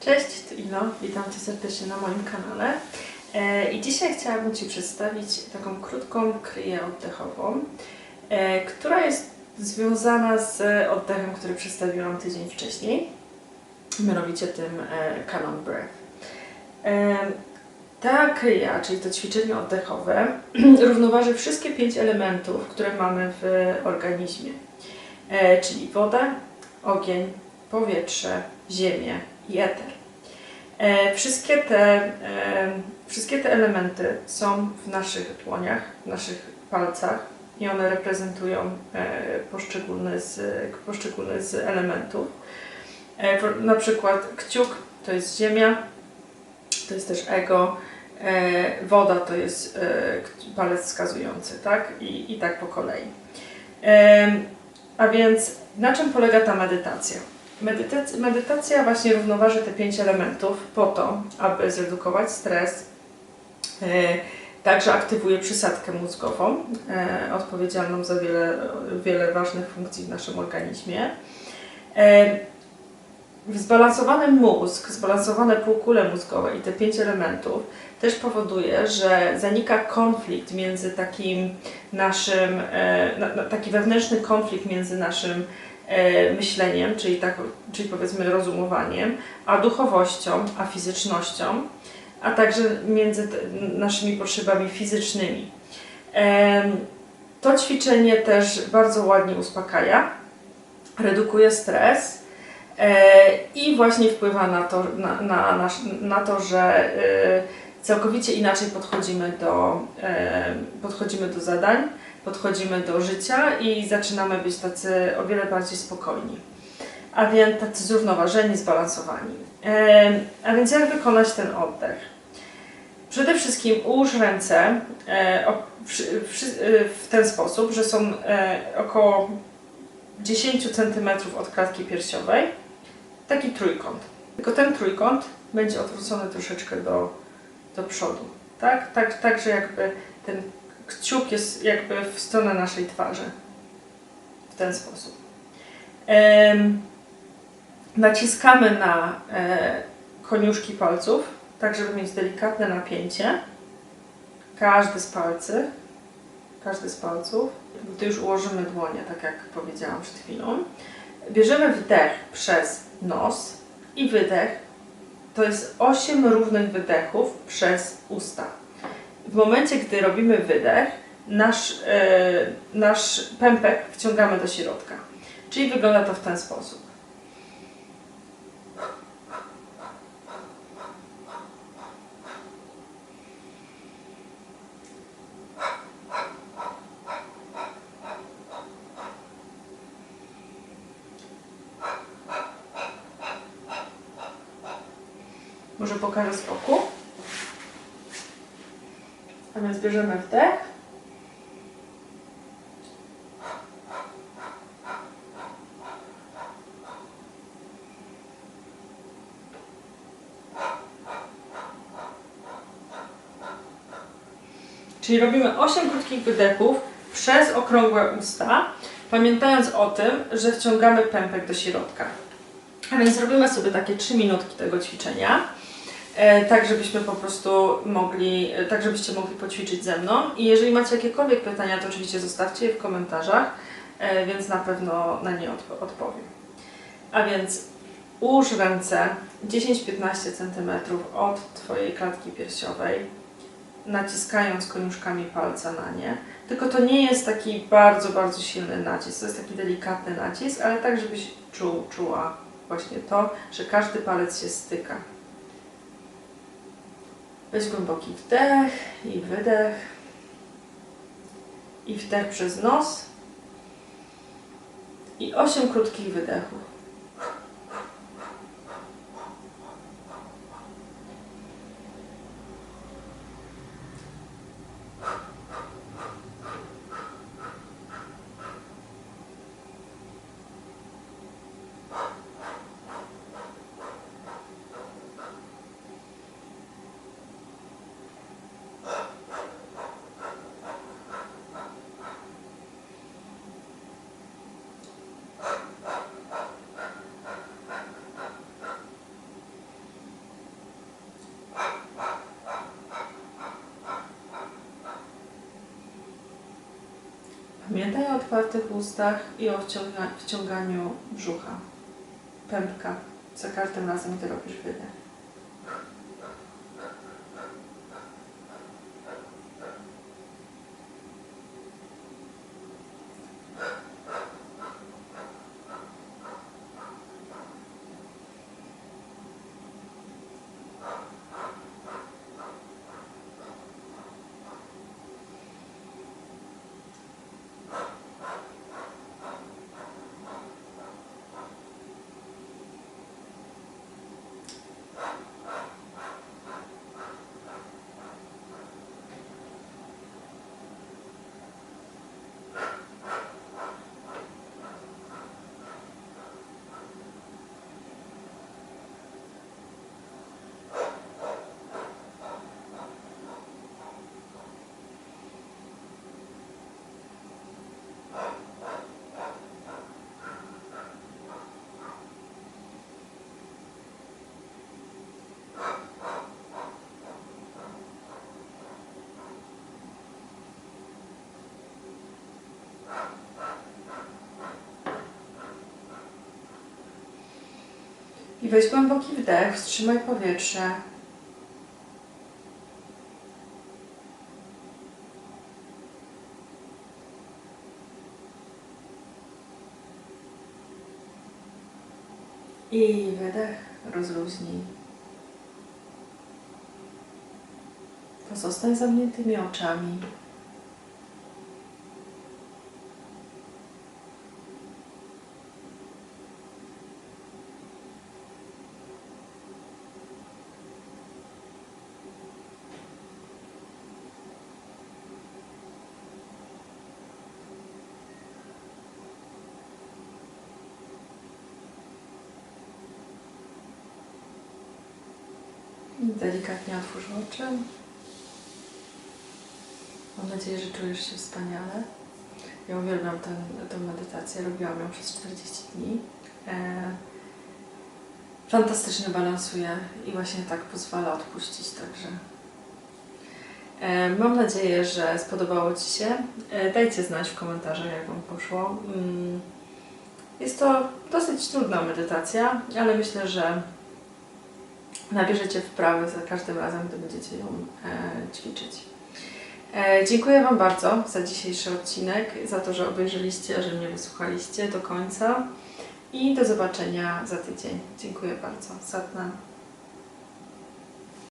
Cześć, tu Ilo, witam Cię serdecznie na moim kanale. E, I dzisiaj chciałabym Ci przedstawić taką krótką kryję oddechową, e, która jest związana z oddechem, który przedstawiłam tydzień wcześniej, mianowicie tym e, Canon Breath. Ta kryja, czyli to ćwiczenie oddechowe, równoważy wszystkie pięć elementów, które mamy w organizmie, czyli wodę, ogień, powietrze, ziemię i eter. Wszystkie, te, e, wszystkie te elementy są w naszych dłoniach, w naszych palcach i one reprezentują e, poszczególne, z, poszczególne z elementów. E, na przykład kciuk to jest ziemia, to jest też ego, woda to jest palec wskazujący, tak? I, i tak po kolei. A więc na czym polega ta medytacja? Medytacja, medytacja właśnie równoważy te pięć elementów po to, aby zredukować stres. E, Także aktywuje przysadkę mózgową, e, odpowiedzialną za wiele, wiele ważnych funkcji w naszym organizmie. E, Zbalansowany mózg, zbalansowane półkule mózgowe i te pięć elementów też powoduje, że zanika konflikt między takim naszym, na, na, taki wewnętrzny konflikt między naszym myśleniem, czyli, tak, czyli powiedzmy rozumowaniem, a duchowością, a fizycznością, a także między naszymi potrzebami fizycznymi. Em, To ćwiczenie też bardzo ładnie uspokaja, redukuje stres e, i właśnie wpływa na to, na, na, na to że e, całkowicie inaczej podchodzimy do, e, podchodzimy do zadań, podchodzimy do życia i zaczynamy być tacy o wiele bardziej spokojni. A więc tacy zrównoważeni, zbalansowani. A więc jak wykonać ten oddech? Przede wszystkim ułóż ręce e, e, w ten sposób, że są e, około 10 cm od klatki piersiowej. Taki trójkąt. Tylko ten trójkąt będzie odwrócony troszeczkę do, do przodu. Tak? Tak, tak, że jakby ten kciuk jest jakby w stronę naszej twarzy. W ten sposób. Naciskamy na e, koniuszki palców, tak żeby mieć delikatne napięcie. Każdy z palcy, każdy z palców. Gdy już ułożymy dłonie, tak jak powiedziałam przed chwilą, bierzemy wdech przez nos i wydech. To jest 8 równych wydechów przez usta. W momencie, gdy robimy wydech, nasz, e, nasz pępek wciągamy do środka. Czyli wygląda to w ten sposób. Może pokażę z boku. A więc bierzemy wdech. Czyli robimy 8 krótkich wydechów przez okrągłe usta, pamiętając o tym, że wciągamy pępek do środka. A więc zrobimy sobie takie 3 minutki tego ćwiczenia, tak żebyśmy po prostu mogli, e, tak żebyście mogli poćwiczyć ze mną. I jeżeli macie jakiekolwiek pytania, to oczywiście zostawcie je w komentarzach, e, więc na pewno na nie odp- odpowiem. A więc ułóż ręce 10-15 cm od Twojej klatki piersiowej, naciskając koniuszkami palca na nie. Tylko to nie jest taki bardzo, bardzo silny nacisk, to jest taki delikatny nacisk, ale tak, żebyś czuł, czuła właśnie to, że każdy palec się styka. Weź głęboki wdech i wydech. I wdech przez nos. I osiem krótkich wydechów. Pamiętaj o otwartych ustach i o wciąga, wciąganiu brzucha, pępka, za każdym razem, gdy robisz wydech. I weź głęboki wdech, wstrzymaj powietrze. I wydech, rozluźnij. Pozostań zamkniętymi oczami. Delikatnie otwórz oczy. Mam nadzieję, że czujesz się wspaniale. Ja uwielbiam tę, medytację. Robiłam ją przez 40 dni. E, fantastycznie balansuje i właśnie tak pozwala odpuścić. Także e, mam nadzieję, że spodobało Ci się. E, dajcie znać w komentarzach, jak Wam poszło. Mm, jest to dosyć trudna medytacja, ale myślę, że nabierzecie wprawy za każdym razem, gdy będziecie ją e, ćwiczyć. E, dziękuję Wam bardzo za dzisiejszy odcinek, za to, że obejrzeliście, że mnie wysłuchaliście do końca i do zobaczenia za tydzień. Dziękuję bardzo. Satnam.